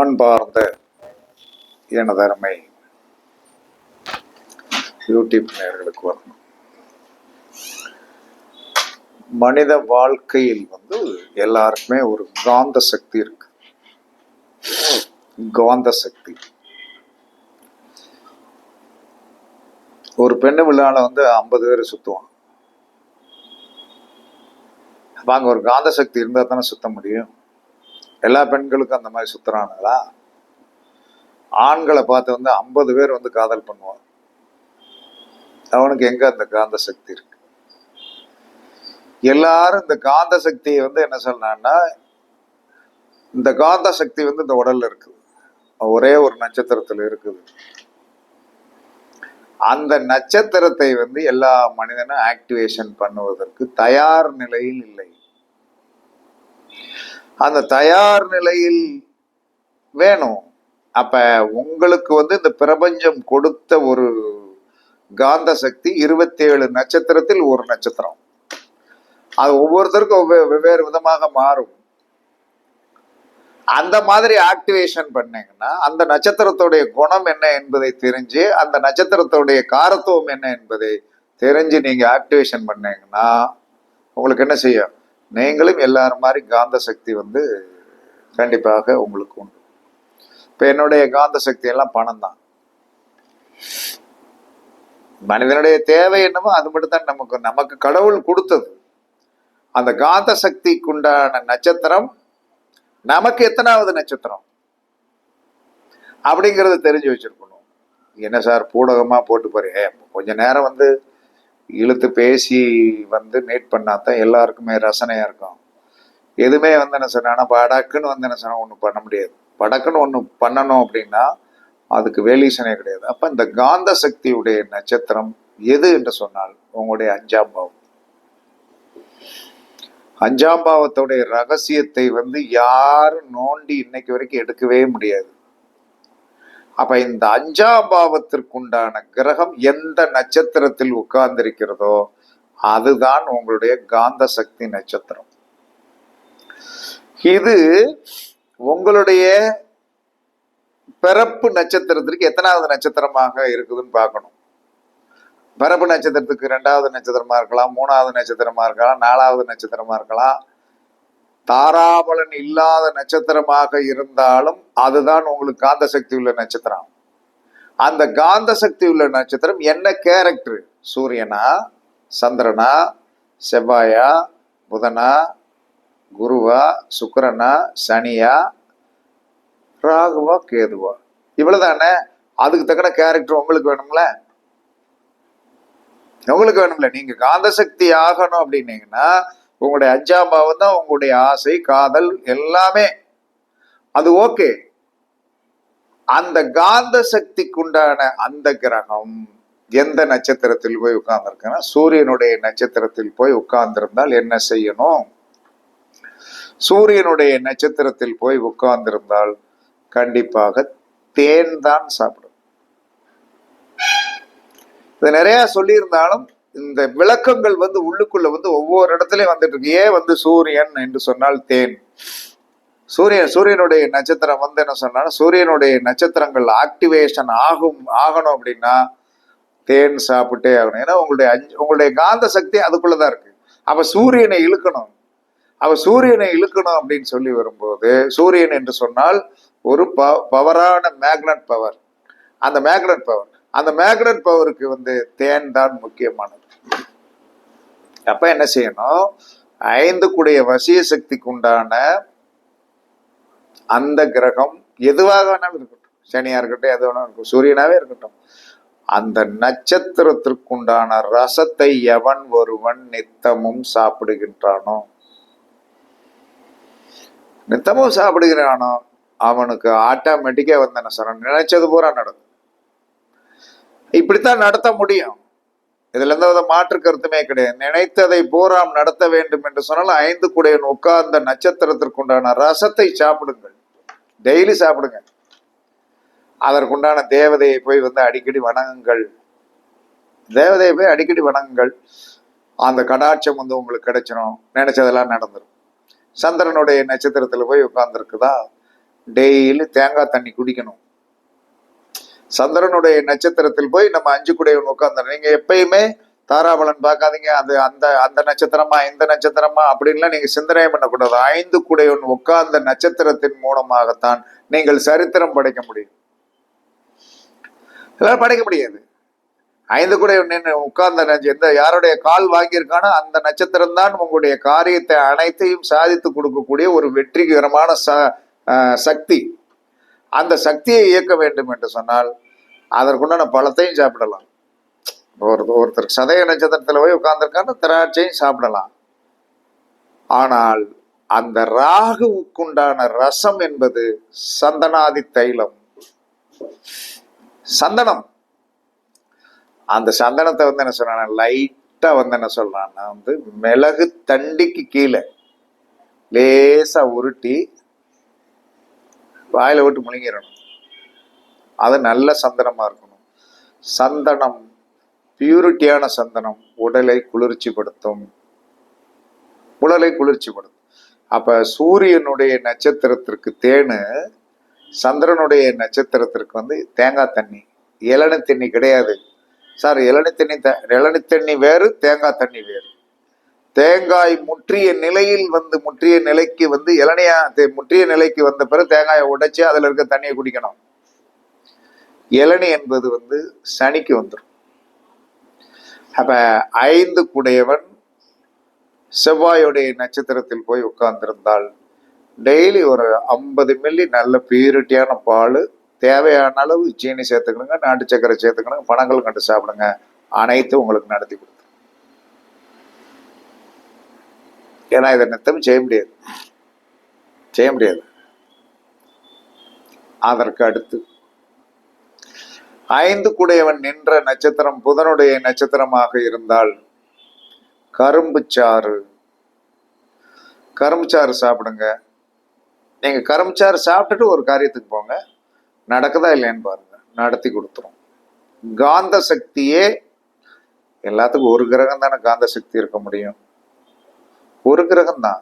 அன்பார்ந்த எனதருமை யூடியூப் நேயர்களுக்கு வரணும் மனித வாழ்க்கையில் வந்து எல்லாருக்குமே ஒரு காந்த சக்தி இருக்கு. காந்த சக்தி. ஒரு பெண்ணு விழாவில் வந்து ஐம்பது பேர் சுத்துவான் வாங்க ஒரு காந்த சக்தி இருந்தா தானே சுத்த முடியும்? எல்லா பெண்களுக்கும் அந்த மாதிரி சுத்துறானுங்களா? ஆண்களை பார்த்து வந்து ஐம்பது பேர் வந்து காதல் பண்ணுவான் அவனுக்கு எங்க அந்த காந்த சக்தி இருக்கு? எல்லாரும் இந்த காந்த சக்தியை வந்து என்ன சொல்லலாம்னா இந்த காந்த சக்தி வந்து இந்த உடல்ல இருக்குது. ஒரே ஒரு நட்சத்திரத்துல இருக்குது. அந்த நட்சத்திரத்தை வந்து எல்லா மனிதனும் ஆக்டிவேஷன் பண்ணுவதற்கு தயார் நிலையில் இல்லை. அந்த தயார் நிலையில் வேணும். அப்ப உங்களுக்கு வந்து இந்த பிரபஞ்சம் கொடுத்த ஒரு காந்த சக்தி இருபத்தி ஏழு நட்சத்திரத்தில் ஒரு நட்சத்திரம். அது ஒவ்வொருத்தருக்கும் வெவ்வேறு விதமாக மாறும். அந்த மாதிரி ஆக்டிவேஷன் பண்ணீங்கன்னா அந்த நட்சத்திரத்துடைய குணம் என்ன என்பதை தெரிஞ்சு அந்த நட்சத்திரத்துடைய காரத்துவம் என்ன என்பதை தெரிஞ்சு நீங்க ஆக்டிவேஷன் பண்ணீங்கன்னா உங்களுக்கு என்ன செய்யும்? நீங்களும் எல்லாரும் மாதிரி காந்த சக்தி வந்து கண்டிப்பாக உங்களுக்கு உண்டு. இப்போ என்னுடைய காந்த சக்தி எல்லாம் பணம் தான். மனிதனுடைய தேவை என்னமோ அது மட்டும் தான் நமக்கு நமக்கு கடவுள் கொடுத்தது. அந்த காந்த சக்திக்குண்டான நட்சத்திரம் நமக்கு எத்தனாவது நட்சத்திரம்? அப்படிங்கிறத தெரிஞ்சு வச்சிருக்கணும். என்ன சார் பூடகமா போட்டு போறேன் கொஞ்ச நேரம் வந்து இழுத்து பேசி வந்து மீட் பண்ணாதான் எல்லாருக்குமே ரசனையாக இருக்கும். எதுவுமே வந்து என்ன சொன்னா படக்குன்னு வந்து என்ன சொன்னா ஒன்றும் பண்ண முடியாது. படக்குன்னு ஒன்று பண்ணணும் அப்படின்னா அதுக்கு வேலீசனே கிடையாது. அப்போ இந்த காந்த சக்தியுடைய நட்சத்திரம் எது என்று சொன்னால் உங்களுடைய அஞ்சாம் பாவம். அஞ்சாம் பாவத்துடைய ரகசியத்தை வந்து யாரும் நோண்டி இன்னைக்கு வரைக்கும் எடுக்கவே முடியாது. அப்ப இந்த அஞ்சாம் பாவத்திற்குண்டான கிரகம் எந்த நட்சத்திரத்தில் உட்கார்ந்திருக்கிறதோ அதுதான் உங்களுடைய காந்த சக்தி நட்சத்திரம். இது உங்களுடைய பிறப்பு நட்சத்திரத்திற்கு எத்தனாவது நட்சத்திரமாக இருக்குதுன்னு பார்க்கணும். பிறப்பு நட்சத்திரத்துக்கு ரெண்டாவது நட்சத்திரமா இருக்கலாம் மூணாவது நட்சத்திரமா இருக்கலாம் நாலாவது நட்சத்திரமா இருக்கலாம். தாராபலன் இல்லாத நட்சத்திரமாக இருந்தாலும் அதுதான் உங்களுக்கு காந்த சக்தி உள்ள நட்சத்திரம். அந்த காந்த சக்தி உள்ள நட்சத்திரம் என்ன கேரக்டர் சூரியனா சந்திரனா செவ்வாயா புதனா குருவா சுக்கிரனா சனியா ராகுவா கேதுவா. இவ்வளவுதானே? அதுக்கு தக்கன கேரக்டர் உங்களுக்கு வேணும்ல? உங்களுக்கு வேணும்ல. நீங்க காந்த சக்தி ஆகணும் அப்படின்னீங்கன்னா உங்களுடைய அஞ்சாம் பாவம் தான் உங்களுடைய ஆசை காதல் எல்லாமே. அது ஓகே. அந்த காந்த சக்திக்குண்டான அந்த கிரகம் எந்த நட்சத்திரத்தில் போய் உட்கார்ந்துருக்குன்னா சூரியனுடைய நட்சத்திரத்தில் போய் உட்கார்ந்திருந்தால் என்ன செய்யணும்? சூரியனுடைய நட்சத்திரத்தில் போய் உட்கார்ந்திருந்தால் கண்டிப்பாக தேன் தான் சாப்பிடும். இது நிறைய சொல்லியிருந்தாலும் இந்த விளக்கங்கள் வந்து உள்ளுக்குள்ள வந்து ஒவ்வொரு இடத்துலயும் வந்துட்டு இருக்கு. ஏன் வந்து சூரியன் என்று சொன்னால் தேன்? சூரியன் சூரியனுடைய நட்சத்திரம் வந்து என்ன சொன்னா சூரியனுடைய நட்சத்திரங்கள் ஆக்டிவேஷன் ஆகும் ஆகணும் அப்படின்னா தேன் சாப்பிட்டே ஆகணும். ஏன்னா உங்களுடைய அஞ்சு உங்களுடைய காந்த சக்தி அதுக்குள்ளதான் இருக்கு. அப்ப சூரியனை இழுக்கணும். அவ சூரியனை இழுக்கணும் அப்படின்னு சொல்லி வரும்போது சூரியன் என்று சொன்னால் ஒரு ப பவரான மேக்னட் பவர் அந்த மேக்னட் பவர் அந்த மேக்னட் பவருக்கு வந்து தேன் தான் முக்கியமானது. அப்ப என்ன செய்யணும்? ஐந்து கூடிய வசிய சக்திக்கு உண்டான அந்த கிரகம் எதுவாக வேணாலும் இருக்கட்டும். சனியா இருக்கட்டும் எது வேணாலும் இருக்கும் சூரியனாவே இருக்கட்டும். அந்த நட்சத்திரத்திற்குண்டான ரசத்தை எவன் ஒருவன் நித்தமும் சாப்பிடுகின்றானோ? நித்தமும் சாப்பிடுகிறானோ? அவனுக்கு ஆட்டோமேட்டிக்கா வந்து என்ன சொல்றான்? நினைச்சது பூரா நடக்கும். இப்படித்தான் நடத்த முடியும். இதுல எந்த வித மாற்று கருத்துமே கிடையாது. நினைத்ததை பூராம் நடத்த வேண்டும் என்று சொன்னால் ஐந்து குடையன் உட்கார்ந்த நட்சத்திரத்திற்குண்டான ரசத்தை சாப்பிடுங்கள். டெய்லி சாப்பிடுங்க. அதற்குண்டான தேவதையை போய் வந்து அடிக்கடி வணங்குங்கள். தேவதையை போய் அடிக்கடி வணங்குங்கள். அந்த கடாட்சம் வந்து உங்களுக்கு கிடைச்சிடும் நினைச்சதெல்லாம் நடந்துடும் சந்திரனுடைய நட்சத்திரத்துல போய் உட்கார்ந்துருக்குதா? டெய்லி தேங்காய் தண்ணி குடிக்கணும். சந்திரனுடைய நட்சத்திரத்தில் போய் நம்ம அஞ்சு குடையவன் உட்காந்துரும் நீங்க எப்பயுமே தாராபலன் பார்க்காதீங்க. அது அந்த அந்த நட்சத்திரமா இந்த நட்சத்திரமா அப்படின்லாம் நீங்க சிந்தனை பண்ணக்கூடாது. ஐந்து குடையவன் உட்கார்ந்த நட்சத்திரத்தின் மூலமாகத்தான் நீங்கள் சரித்திரம் படைக்க முடியும். எல்லாரும் படைக்க முடியாது. ஐந்து குடையவன் நின்று உட்கார்ந்த எந்த யாருடைய கால் வாங்கியிருக்கானோ அந்த நட்சத்திரம் தான் உங்களுடைய காரியத்தை அனைத்தையும் சாதித்து கொடுக்கக்கூடிய ஒரு வெற்றிகரமான ச சக்தி. அந்த சக்தியை இயக்க வேண்டும் என்று சொன்னால் அதற்குண்டான பழத்தையும் சாப்பிடலாம். ஒரு ஒருத்தர் சதய நட்சத்திரத்தில் போய் உட்கார்ந்துருக்கான்னு திராட்சையும் சாப்பிடலாம். ஆனால் அந்த ராகுவுக்குண்டான ரசம் என்பது சந்தனாதி தைலம். சந்தனம். அந்த சந்தனத்தை வந்து என்ன சொல்றான் லைட்டா வந்து என்ன சொல்றான்னா வந்து மிளகு தண்டிக்கு கீழே லேசா உருட்டி வாயில விட்டு முழுங்கிடணும். அது நல்ல சந்தனமாக இருக்கணும். சந்தனம் பியூரிட்டியான சந்தனம் உடலை குளிர்ச்சிப்படுத்தும். உடலை குளிர்ச்சிப்படுத்தும். அப்போ சூரியனுடைய நட்சத்திரத்திற்கு தேனு சந்திரனுடைய நட்சத்திரத்திற்கு வந்து தேங்காய் தண்ணி. இளநி தண்ணி கிடையாது. சார் இளநி தண்ணி த- இளநி தண்ணி வேறு தேங்காய் தண்ணி வேறு. தேங்காய் முற்றிய நிலையில் வந்து முற்றிய நிலைக்கு வந்து இளநியா தே- முற்றிய நிலைக்கு வந்த பிறகு தேங்காயை உடைச்சி அதில் இருக்க தண்ணியை குடிக்கணும். இளநி என்பது வந்து சனிக்கு வந்துடும் அப்ப ஐந்து குடையவன் செவ்வாயுடைய நட்சத்திரத்தில் போய் உட்கார்ந்திருந்தால் டெய்லி ஒரு ஐம்பது மில்லி நல்ல பியூரிட்டியான பால் தேவையான அளவு சீனி சேர்த்துக்கணுங்க நாட்டு சக்கரை சேர்த்துக்கணுங்க பணங்கள் கண்டு சாப்பிடுங்க. அனைத்தும் உங்களுக்கு நடத்தி கொடுக்கும் ஏன்னா இதை நித்தம் செய்ய முடியாது. செய்ய முடியாது. அதற்கு அடுத்து ஐந்து குடையவன் நின்ற நட்சத்திரம் புதனுடைய நட்சத்திரமாக இருந்தால் கரும்பு சாறு. கரும்பு சாறு சாப்பிடுங்க. நீங்க கரும்பு சாறு சாப்பிட்டுட்டு ஒரு காரியத்துக்கு போங்க. நடக்குதா இல்லைன்னு பாருங்க. நடத்தி கொடுத்துரும். காந்த சக்தியே எல்லாத்துக்கும் ஒரு கிரகம் தானே காந்த சக்தி இருக்க முடியும். ஒரு கிரகம் தான்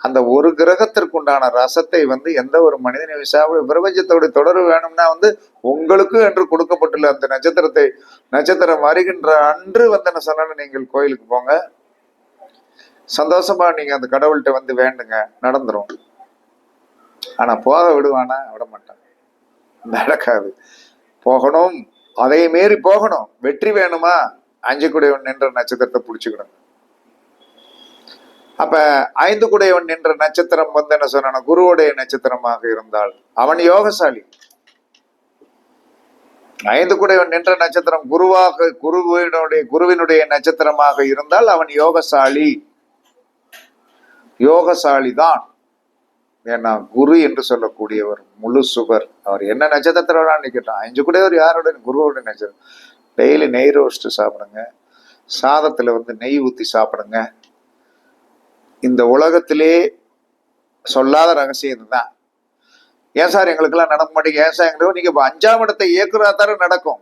அந்த ஒரு கிரகத்திற்குண்டான ரசத்தை வந்து எந்த ஒரு மனிதனை சாப்பிட பிரபஞ்சத்தோட தொடர்பு வேணும்னா வந்து உங்களுக்கு என்று கொடுக்கப்பட்டுள்ள அந்த நட்சத்திரத்தை நட்சத்திரம் வருகின்ற அன்று வந்து என்ன சொன்னாலும் நீங்கள் கோயிலுக்கு போங்க. சந்தோஷமா நீங்க அந்த கடவுள்கிட்ட வந்து வேண்டுங்க. நடந்துரும். ஆனா போக விடுவானா? விட மாட்டான். நடக்காது. போகணும். அதை மீறி போகணும். வெற்றி வேணுமா? அஞ்சு குடையவன் நின்ற நட்சத்திரத்தை பிடிச்சிக்கணும் அப்ப ஐந்து குடையவன் நின்ற நட்சத்திரம் வந்து என்ன சொன்ன குருவுடைய நட்சத்திரமாக இருந்தால் அவன் யோகசாலி. ஐந்து குடையவன் நின்ற நட்சத்திரம் குருவாக குருவினுடைய குருவினுடைய நட்சத்திரமாக இருந்தால் அவன் யோகசாலி. யோகசாலி தான் ஏன்னா குரு என்று சொல்லக்கூடியவர் முழு சுகர் அவர் என்ன நட்சத்திரத்தோட கேட்டான். அஞ்சு கூடவர் யாரோட? குருவோட நட்சத்திரம். டெய்லி நெய் ரோஸ்ட் சாப்பிடுங்க. சாதத்துல வந்து நெய் ஊத்தி சாப்பிடுங்க. இந்த உலகத்திலே சொல்லாத ரகசியம் இதுதான். ஏன் சார் எங்களுக்கெல்லாம் நடக்க மாட்டேங்க ஏன் சார் எங்களுக்கு நீங்க இப்போ அஞ்சாம் இடத்தை இயக்குறா தானே நடக்கும்.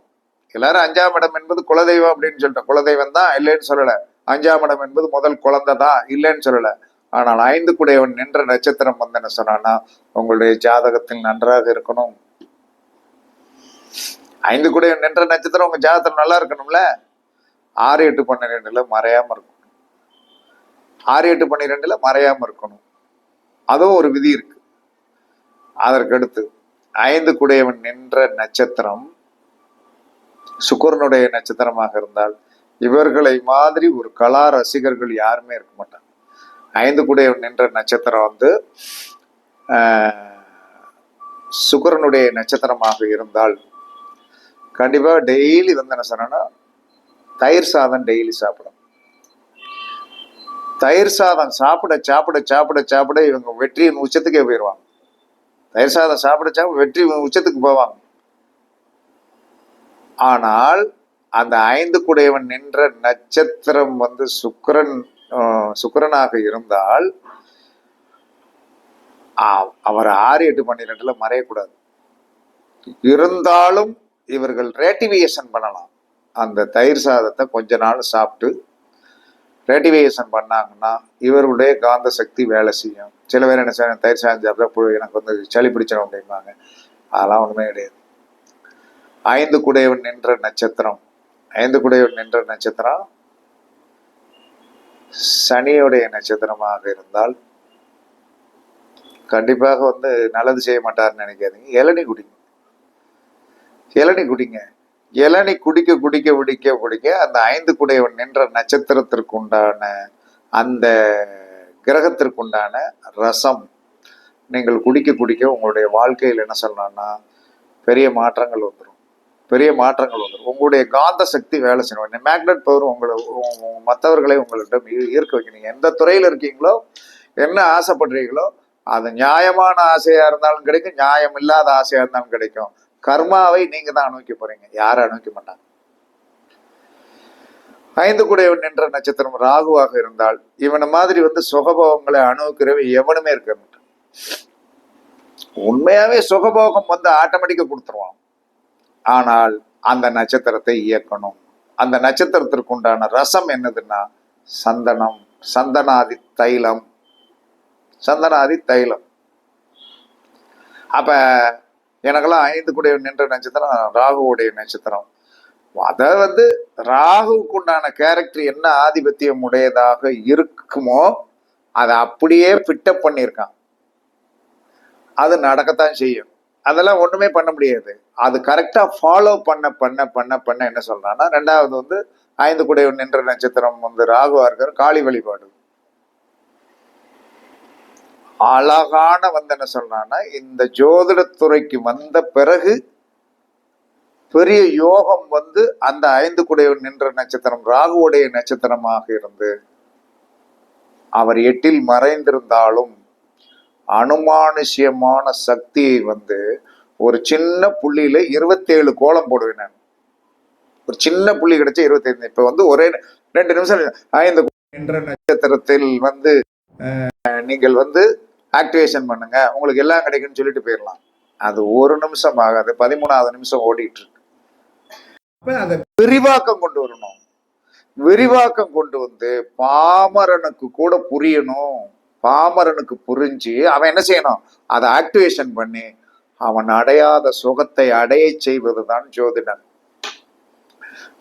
எல்லாரும் அஞ்சாம் இடம் என்பது குலதெய்வம் அப்படின்னு சொல்லிட்டோம். குலதெய்வம் தான் இல்லைன்னு சொல்லல. அஞ்சாம் இடம் என்பது முதல் குழந்தை தான் இல்லைன்னு சொல்லல. ஆனால் ஐந்து குடையவன் நின்ற நட்சத்திரம் வந்து என்ன சொன்னான்னா உங்களுடைய ஜாதகத்தில் நன்றாக இருக்கணும். ஐந்து குடையவன் நின்ற நட்சத்திரம் உங்க ஜாதகத்தில் நல்லா இருக்கணும்ல? ஆறு எட்டு பன்னிரெண்டுல மறையாம இருக்கும். ஆறு எட்டு பன்னிரெண்டுல மறையாம இருக்கணும். அதுவும் ஒரு விதி இருக்கு. அதற்கடுத்து ஐந்து குடையவன் நின்ற நட்சத்திரம் சுக்கரனுடைய நட்சத்திரமாக இருந்தால் இவர்களை மாதிரி ஒரு கலா ரசிகர்கள் யாருமே இருக்க மாட்டாங்க. ஐந்து குடையவன் நின்ற நட்சத்திரம் வந்து சுக்கரனுடைய நட்சத்திரமாக இருந்தால் கண்டிப்பாக டெய்லி வந்து என்ன சொன்னா தயிர் சாதம் டெய்லி சாப்பிடும் தயிர் சாதம் சாப்பிட சாப்பிட சாப்பிட சாப்பிட இவங்க வெற்றியின் உச்சத்துக்கே போயிடுவாங்க தயிர் சாதம் சாப்பிட சாப்பிட வெற்றி உச்சத்துக்கு போவாங்க. ஆனால் அந்த ஐந்து குடையவன் நின்ற நட்சத்திரம் வந்து சுக்கரன் சுக்கரனாக இருந்தால் ஆ- அவர் ஆறு எட்டு பன்னிரெண்டுல மறையக்கூடாது. இருந்தாலும் இவர்கள் ரேட்டிவியேஷன் பண்ணலாம். அந்த தயிர் சாதத்தை கொஞ்ச நாள் சாப்பிட்டு ரேட்டிவேஷன் பண்ணாங்கன்னா இவருடைய காந்த சக்தி வேலை செய்யும். சில பேர் என்ன செய்யணும் தயிர் சாஞ்சாப்ல புழு எனக்கு வந்து சளி பிடிச்சிடும் அப்படிம்பாங்க. அதெல்லாம் ஒண்ணுமே கிடையாது. ஐந்து குடையவன் நின்ற நட்சத்திரம். ஐந்து குடையவன் நின்ற நட்சத்திரம் சனியுடைய நட்சத்திரமாக இருந்தால் கண்டிப்பாக வந்து நல்லது செய்ய மாட்டார்னு நினைக்காதீங்க. இளநி குடிங்க. இளநி குடிங்க. இளநி குடிக்க குடிக்க குடிக்க குடிக்க அந்த ஐந்து குடையவன் நின்ற நட்சத்திரத்திற்கு உண்டான அந்த கிரகத்திற்கு உண்டான ரசம். நீங்கள் குடிக்க குடிக்க உங்களுடைய வாழ்க்கையில் என்ன சொல்லலாம்னா பெரிய மாற்றங்கள் வந்துடும் பெரிய மாற்றங்கள் வந்துடும் உங்களுடைய காந்த சக்தி வேலை செய்யணும் மேக்னெட் பவர் உங்களை மற்றவர்களை உங்களிடம் ஈ- ஈர்க்க வைக்கணும் எந்த துறையில் இருக்கீங்களோ என்ன ஆசைப்படுறீங்களோ அது நியாயமான ஆசையாக இருந்தாலும் கிடைக்கும். நியாயம் இல்லாத ஆசையாக இருந்தாலும் கிடைக்கும். கர்மாவை நீங்க தான் அனுபவிக்க போறீங்க. யாரும் அனுபவிக்க மாட்டாங்க. ஐந்து குடையவன் நின்ற நட்சத்திரம் ராகுவாக இருந்தால் இவனை மாதிரி வந்து சுகபோகங்களை அனுபவிக்கிறவன் எவனுமே இருக்க மாட்டான். உண்மையாவே சுகபோகம் வந்து ஆட்டோமேட்டிக்கா கொடுத்துருவான். ஆனால் அந்த நட்சத்திரத்தை இயக்கணும். அந்த நட்சத்திரத்திற்கு உண்டான ரசம் என்னதுன்னா சந்தனம் சந்தனாதி தைலம். சந்தனாதி தைலம். அப்ப எனக்கெல்லாம் ஐந்து குடைய நின்ற நட்சத்திரம் ராகுவுடைய நட்சத்திரம். அதை வந்து ராகுவுக்கு உண்டான கேரக்டர் என்ன ஆதிபத்தியம் உடையதாக இருக்குமோ அதை அப்படியே ஃபிட்டப் பண்ணியிருக்கான். அது நடக்கத்தான் செய்யும். அதெல்லாம் ஒன்றுமே பண்ண முடியாது. அது கரெக்டாக ஃபாலோ பண்ண பண்ண பண்ண பண்ண என்ன சொல்கிறான்னா ரெண்டாவது வந்து ஐந்து குடைய நின்ற நட்சத்திரம் வந்து ராகுவாக இருக்கிற காளி வழிபாடு. அழகான வந்து என்ன இந்த ஜோதிடத்துறைக்கு வந்த பிறகு பெரிய யோகம் வந்து அந்த ஐந்து குடைய நின்ற நட்சத்திரம் ராகுவுடைய நட்சத்திரமாக இருந்து அவர் எட்டில் மறைந்திருந்தாலும் அனுமானுஷ்யமான சக்தியை வந்து ஒரு சின்ன புள்ளியில இருபத்தேழு கோலம் போடுவேன் நான். ஒரு சின்ன புள்ளி கிடைச்சா இருபத்தைந்து. இப்ப வந்து ஒரே ரெண்டு நிமிஷம் ஐந்து என்ற நட்சத்திரத்தில் வந்து அஹ், நீங்கள் வந்து ஆக்டிவேஷன் பண்ணுங்க. உங்களுக்கு எல்லாம் கிடைக்கும்னு சொல்லிட்டு போயிடலாம். அது ஒரு நிமிஷம் ஆகாது. பதிமூணாவது நிமிஷம் ஓடிட்டு இருக்கு. அதை விரிவாக்கம் கொண்டு வரணும். விரிவாக்கம் கொண்டு வந்து பாமரனுக்கு கூட புரியணும். பாமரனுக்கு புரிஞ்சு அவன் என்ன செய்யணும்? அதை ஆக்டிவேஷன் பண்ணி அவன் அடையாத சுகத்தை அடைய செய்வதுதான் ஜோதிடன்.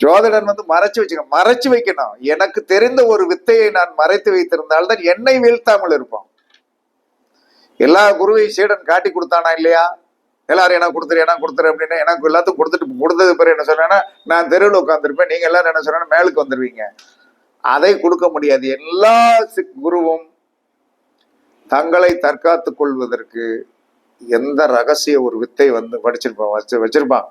ஜோதிடன் வந்து மறைச்சு வச்சுக்க மறைச்சு வைக்கணும். எனக்கு தெரிந்த ஒரு வித்தையை நான் மறைத்து வைத்திருந்தால்தான் என்னை வீழ்த்தாமல் இருப்பான். எல்லா குருவையும் சீடன் காட்டி கொடுத்தானா இல்லையா? எல்லாரும் என்ன கொடுத்துரு என்ன கொடுத்துரு அப்படின்னா எனக்கு எல்லாத்துக்கும் கொடுத்துட்டு கொடுத்தது பிறகு என்ன சொன்னேன்னா நான் தெருவில் உட்காந்துருப்பேன் நீங்க எல்லாரும் என்ன சொன்னா மேலுக்கு வந்துருவீங்க. அதை கொடுக்க முடியாது. எல்லா குருவும் தங்களை தற்காத்துக் கொள்வதற்கு எந்த ரகசிய ஒரு வித்தை வந்து படிச்சிருப்பான் வச்சு வச்சிருப்பான்.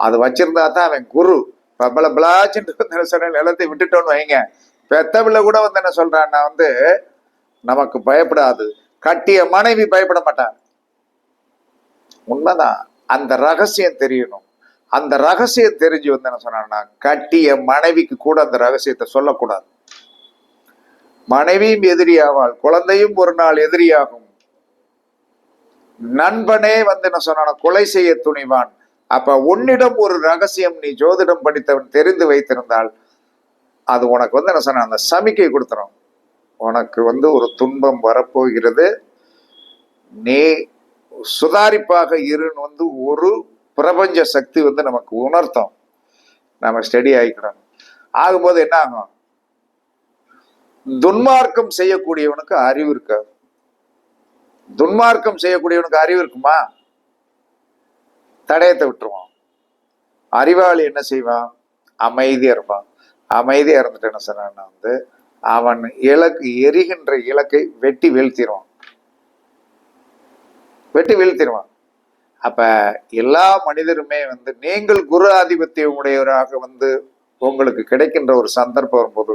அது வச்சிருந்தா தான் அவன் குரு. பிரபல பிளாச்சிட்டு வந்து என்ன சொன்ன நிலத்தை விட்டுட்டோன்னு வைங்க. பெத்தவில கூட வந்து என்ன சொல்றான் நான் வந்து நமக்கு பயப்படாது. கட்டிய மனைவி பயப்பட மாட்டான் உண்மைதான். அந்த ரகசியம் தெரியணும். அந்த ரகசியம் தெரிஞ்சு வந்து என்ன சொன்னாங்கன்னா கட்டிய மனைவிக்கு கூட அந்த ரகசியத்தை சொல்லக்கூடாது. மனைவியும் எதிரியாவாள் குழந்தையும் ஒரு நாள் எதிரியாகும். நண்பனே வந்து என்ன சொன்னான கொலை செய்ய துணிவான். அப்ப உன்னிடம் ஒரு ரகசியம் நீ ஜோதிடம் படித்தவன் தெரிந்து வைத்திருந்தால் அது உனக்கு வந்து என்ன சொன்ன அந்த சமிக்கை கொடுத்துரும். உனக்கு வந்து ஒரு துன்பம் வரப்போகிறது. நீ சுதாரிப்பாக இருன்னு வந்து ஒரு பிரபஞ்ச சக்தி வந்து நமக்கு உணர்த்தும். நம்ம ஸ்டடி ஆகிக்கிறோம் ஆகும்போது என்ன ஆகும்? துன்மார்க்கம் செய்யக்கூடியவனுக்கு அறிவு இருக்காது துன்மார்க்கம் செய்யக்கூடியவனுக்கு அறிவு இருக்குமா? தடயத்தை விட்டுருவான். அறிவாளி என்ன செய்வான்? அமைதியா இருப்பான். அமைதியா இருந்துட்டு என்ன சொன்னான்னா வந்து அவன் இலக்கு எரிகின்ற இலக்கை வெட்டி வீழ்த்திடுவான் வெட்டி வீழ்த்திடுவான் அப்ப எல்லா மனிதருமே வந்து நீங்கள் குரு ஆதிபத்தியம் உடையவராக வந்து உங்களுக்கு கிடைக்கின்ற ஒரு சந்தர்ப்பம் வரும்போது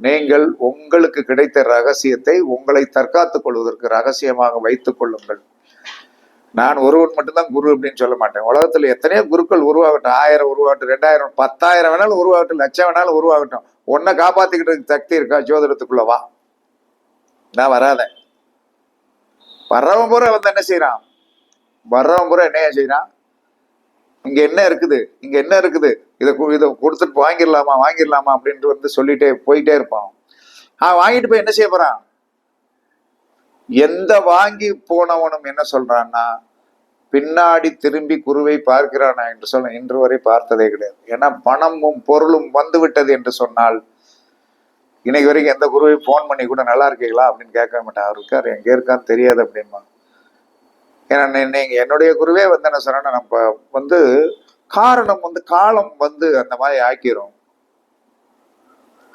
நீங்கள் உங்களுக்கு கிடைத்த ரகசியத்தை உங்களை தற்காத்துக் கொள்வதற்கு ரகசியமாக வைத்துக் கொள்ளுங்கள். நான் ஒருவன் மட்டும்தான் குரு அப்படின்னு சொல்ல மாட்டேன். உலகத்துல எத்தனையோ குருக்கள் உருவாகட்டும். ஆயிரம் உருவாகட்டும் ரெண்டாயிரம் பத்தாயிரம் வேணாலும் உருவாகட்டும் லட்சம் வேணாலும் உருவாகட்டும். உன்னை காப்பாத்திக்கிட்டு சக்தி இருக்கா? ஜோதிடத்துக்குள்ளவா நான் வராத. வர்றவன் பூரா வந்து என்ன செய்யறான் வர்றவன் பூரா என்ன செய்யறான் இங்க என்ன இருக்குது? இங்க என்ன இருக்குது? இதை இதை கொடுத்துட்டு வாங்கிடலாமா? வாங்கிடலாமா? அப்படின்ட்டு வந்து சொல்லிட்டே போயிட்டே இருப்பான். அவன் வாங்கிட்டு போய் என்ன செய்ய போறான்? எந்த வாங்கி போனவனும் என்ன சொல்றான்னா பின்னாடி திரும்பி குருவை பார்க்கிறானா என்று சொல்ல இன்று வரை பார்த்ததே கிடையாது. ஏன்னா பணமும் பொருளும் வந்துவிட்டது என்று சொன்னால் இன்னைக்கு வரைக்கும் எந்த குருவை ஃபோன் பண்ணி கூட நல்லா இருக்கீங்களா அப்படின்னு கேட்க மாட்டேன். அவர் இருக்காரு எங்க இருக்கான்னு தெரியாது அப்படின்மா ஏன்னா நீங்கள் நீங்க என்னுடைய குருவே வந்து என்ன சொன்னா நம்ம வந்து காரணம் வந்து காலம் வந்து அந்த மாதிரி ஆக்கிரும்.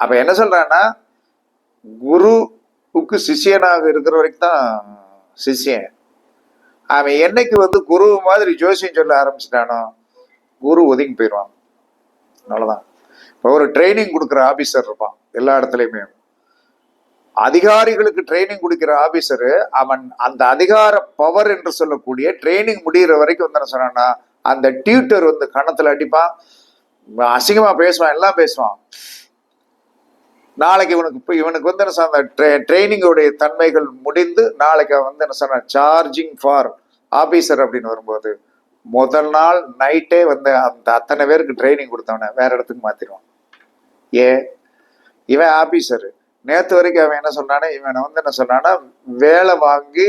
அப்ப என்ன சொல்றான்னா குருவுக்கு சிஷ்யனாக இருக்கிற வரைக்கும் தான் சிஷ்யன். அவன் என்னைக்கு வந்து குரு மாதிரி ஜோசியம் சொல்ல ஆரம்பிச்சிட்டானோ குரு ஒதுங்கி போயிடுவான். அவ்வளோதான் இப்போ ஒரு ட்ரைனிங் கொடுக்குற ஆபீசர் இருப்பான் எல்லா இடத்துலையுமே. அதிகாரிகளுக்கு ட்ரைனிங் கொடுக்கிற ஆபீசரு அவன் அந்த அதிகார பவர் என்று சொல்லக்கூடிய ட்ரைனிங் முடிகிற வரைக்கும் வந்து என்ன சொன்னான்னா அந்த டியூட்டர் வந்து கணத்துல அடிப்பான் அசிங்கமா பேசுவான் எல்லாம் பேசுவான். நாளைக்கு இவனுக்கு இப்போ இவனுக்கு வந்து என்ன சொன்ன ட்ரைனிங்கோடைய தன்மைகள் முடிந்து நாளைக்கு அவன் வந்து என்ன சொன்ன சார்ஜிங் ஃபார் ஆபீசர் அப்படின்னு வரும்போது முதல் நாள் நைட்டே வந்து அந்த அத்தனை பேருக்கு ட்ரைனிங் கொடுத்தவனே வேற இடத்துக்கு மாத்திடுவான். ஏன் இவன் ஆபீசரு நேற்று வரைக்கும் அவன் என்ன சொன்னானே இவனை வந்து என்ன சொன்னானா வேலை வாங்கி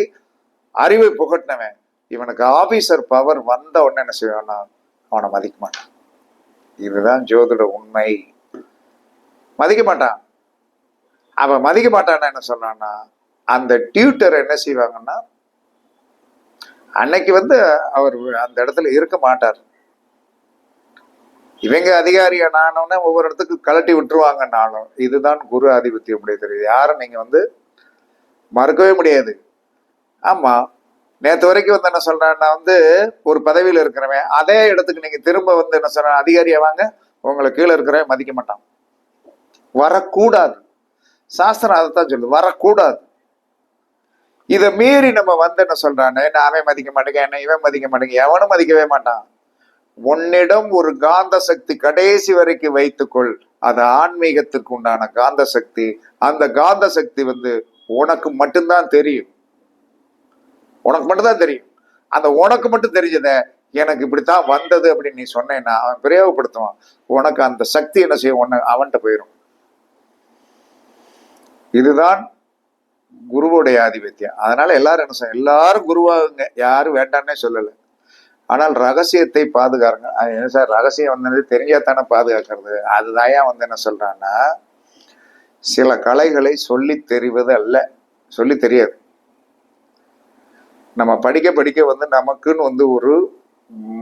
அறிவை புகட்டினவன். இவனுக்கு ஆபீசர் பவர் வந்த உடனே என்ன செய்வான்னா அவனை மதிக்க மாட்டான். இதுதான் ஜோதிட உண்மை. மதிக்க மாட்டான். அவன் மதிக்க மாட்டானா என்ன சொன்னான்னா அந்த டியூட்டர் என்ன செய்வாங்கன்னா அன்னைக்கு வந்து அவர் அந்த இடத்துல இருக்க மாட்டார். இவங்க அதிகாரியா நானோன்னே ஒவ்வொரு இடத்துக்கு கலட்டி விட்டுருவாங்கன்னாலும் இதுதான் குரு ஆதிபத்தியமுடைய தெரியுது யாரும் நீங்க வந்து மறக்கவே முடியாது. ஆமா நேற்று வரைக்கும் வந்து என்ன சொல்றேன் நான் வந்து ஒரு பதவியில் இருக்கிறவன் அதே இடத்துக்கு நீங்க திரும்ப வந்து என்ன சொல்ற அதிகாரியா வாங்க உங்களை கீழே இருக்கிறவன் மதிக்க மாட்டான். வரக்கூடாது. சாஸ்திரம் அதைத்தான் சொல்லுது வரக்கூடாது. இதை மீறி நம்ம வந்து என்ன சொல்றானே நான் அவன் மதிக்க மாட்டேங்க என்ன இவன் மதிக்க மாட்டேங்க எவனும் மதிக்கவே மாட்டான். உன்னிடம் ஒரு காந்த சக்தி கடைசி வரைக்கும் வைத்துக்கொள். அது ஆன்மீகத்திற்கு உண்டான காந்த சக்தி. அந்த காந்த சக்தி வந்து உனக்கு மட்டும்தான் தெரியும். உனக்கு மட்டும்தான் தெரியும். அந்த உனக்கு மட்டும் தெரிஞ்சத எனக்கு இப்படித்தான் வந்தது அப்படின்னு நீ சொன்னேன்னா அவன் பிரயோகப்படுத்துவான். உனக்கு அந்த சக்தி என்ன செய்யும்? உன்னை அவன்கிட்ட போயிடும் இதுதான் குருவுடைய ஆதிபத்தியம். அதனால எல்லாரும் என்ன சொல்ல எல்லாரும் குருவாகுங்க. யாரும் வேண்டான்னே சொல்லலை. ஆனால் ரகசியத்தை பாதுகாருங்க அது என்ன சார் ரகசியம் வந்து தெரிஞ்சாதானே பாதுகாக்கிறது? அதுதான் ஏன் வந்து என்ன சொல்றான்னா சில கலைகளை சொல்லி தெரிவது அல்ல. சொல்லி தெரியாது. நம்ம படிக்க படிக்க வந்து நமக்குன்னு வந்து ஒரு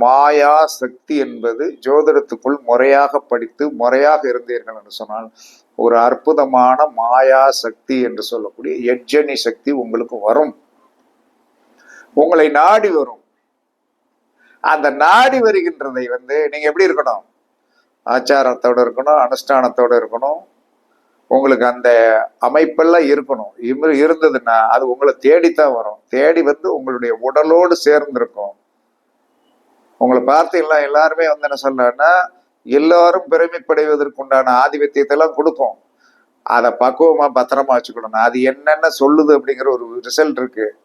மாயா சக்தி என்பது ஜோதிடத்துக்குள் முறையாக படித்து முறையாக இருந்தீர்கள் என்று சொன்னால் ஒரு அற்புதமான மாயா சக்தி என்று சொல்லக்கூடிய எஜ்ஜனி சக்தி உங்களுக்கு வரும். உங்களை நாடி வரும். அந்த நாடி வருகின்றதை வந்து நீங்க எப்படி இருக்கணும்? ஆச்சாரத்தோட இருக்கணும் அனுஷ்டானத்தோட இருக்கணும். உங்களுக்கு அந்த அமைப்பெல்லாம் இருக்கணும். இரு- இருந்ததுன்னா அது உங்களை தேடித்தான் வரும். தேடி வந்து உங்களுடைய உடலோடு சேர்ந்திருக்கும். உங்களை பார்த்து எல்லாம் எல்லாருமே வந்து என்ன சொல்லன்னா எல்லாரும் பெருமைப்படைவதற்குண்டான ஆதிபத்தியத்தை எல்லாம் கொடுக்கும் அதை பக்குவமா பத்திரமா வச்சுக்கணும். அது என்னென்ன சொல்லுது அப்படிங்கிற ஒரு ரிசல்ட் இருக்கு.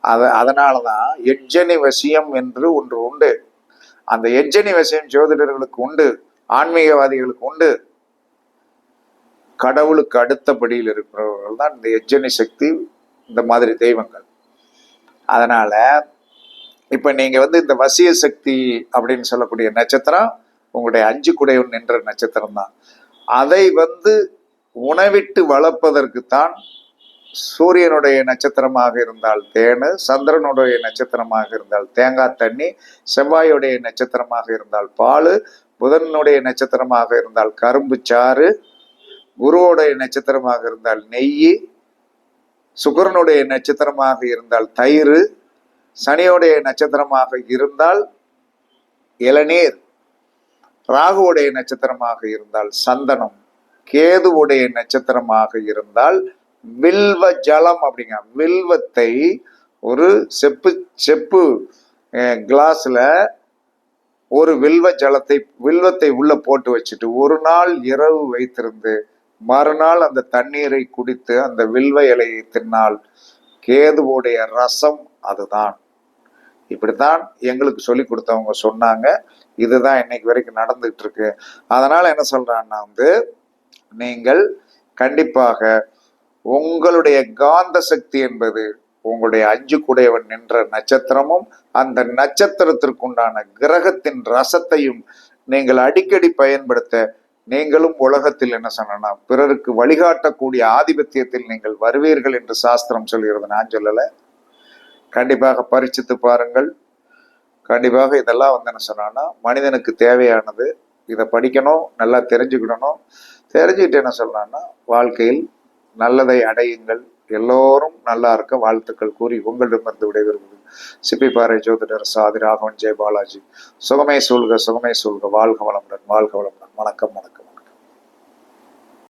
அத அதனாலதான் எஜ்ஜனி வசியம் என்று ஒன்று உண்டு. அந்த எஜ்ஜனி வசியம் ஜோதிடர்களுக்கு உண்டு. ஆன்மீகவாதிகளுக்கு உண்டு. கடவுளுக்கு அடுத்தபடியில் இருக்கிறவர்கள் தான் இந்த எஜ்ஜனி சக்தி இந்த மாதிரி தெய்வங்கள். அதனால இப்ப நீங்க வந்து இந்த வசிய சக்தி அப்படின்னு சொல்லக்கூடிய நட்சத்திரம் உங்களுடைய அஞ்சு குடையவன் நின்ற நட்சத்திரம் தான். அதை வந்து உணவிட்டு வளர்ப்பதற்கு தான் சூரியனுடைய நட்சத்திரமாக இருந்தால் தேனு சந்திரனுடைய நட்சத்திரமாக இருந்தால் தேங்காய் தண்ணி செவ்வாயுடைய நட்சத்திரமாக இருந்தால் பால் புதனுடைய நட்சத்திரமாக இருந்தால் கரும்பு சாறு குருவோடைய நட்சத்திரமாக இருந்தால் நெய் சுக்கரனுடைய நட்சத்திரமாக இருந்தால் தயிர் சனியோடைய நட்சத்திரமாக இருந்தால் இளநீர். ராகுவுடைய நட்சத்திரமாக இருந்தால் சந்தனம் கேதுவுடைய நட்சத்திரமாக இருந்தால் வில்வ ஜலம் அப்படிங்க. வில்வத்தை ஒரு செப்பு செப்பு கிளாஸ்ல ஒரு வில்வ ஜலத்தை வில்வத்தை உள்ள போட்டு வச்சுட்டு ஒரு நாள் இரவு வைத்திருந்து மறுநாள் அந்த தண்ணீரை குடித்து அந்த வில்வ இலையை தின்னால் கேதுவுடைய ரசம் அதுதான். இப்படித்தான் எங்களுக்கு சொல்லி கொடுத்தவங்க சொன்னாங்க. இதுதான் இன்னைக்கு வரைக்கும் நடந்துகிட்டு இருக்கு அதனால என்ன சொல்றான்னா வந்து நீங்கள் கண்டிப்பாக உங்களுடைய காந்த சக்தி என்பது உங்களுடைய அஞ்சு கூடையவன் நின்ற நட்சத்திரமும் அந்த நட்சத்திரத்திற்குண்டான கிரகத்தின் ரசத்தையும் நீங்கள் அடிக்கடி பயன்படுத்த நீங்களும் உலகத்தில் என்ன சொன்னா பிறருக்கு வழிகாட்டக்கூடிய ஆதிபத்தியத்தில் நீங்கள் வருவீர்கள் என்று சாஸ்திரம் சொல்கிறது. நான் சொல்லலை. கண்டிப்பாக பரிச்சித்து பாருங்கள். கண்டிப்பாக இதெல்லாம் வந்து என்ன சொன்னான்னா மனிதனுக்கு தேவையானது இதை படிக்கணும் நல்லா தெரிஞ்சுக்கிடணும். தெரிஞ்சுக்கிட்டு என்ன சொல்லலாம்னா வாழ்க்கையில் நல்லதை அடையுங்கள். எல்லோரும் நல்லா இருக்க வாழ்த்துக்கள் கூறி உங்களிடமிருந்து விடைபெறுவது சிப்பிப்பாறை ஜோதிடர் சாதி ராகவன் ஜெய பாலாஜி சுகமே சூழ்க சுகமே சூழ்க. வாழ்க வளமுடன் வாழ்க வளமுடன். வணக்கம் வணக்கம்.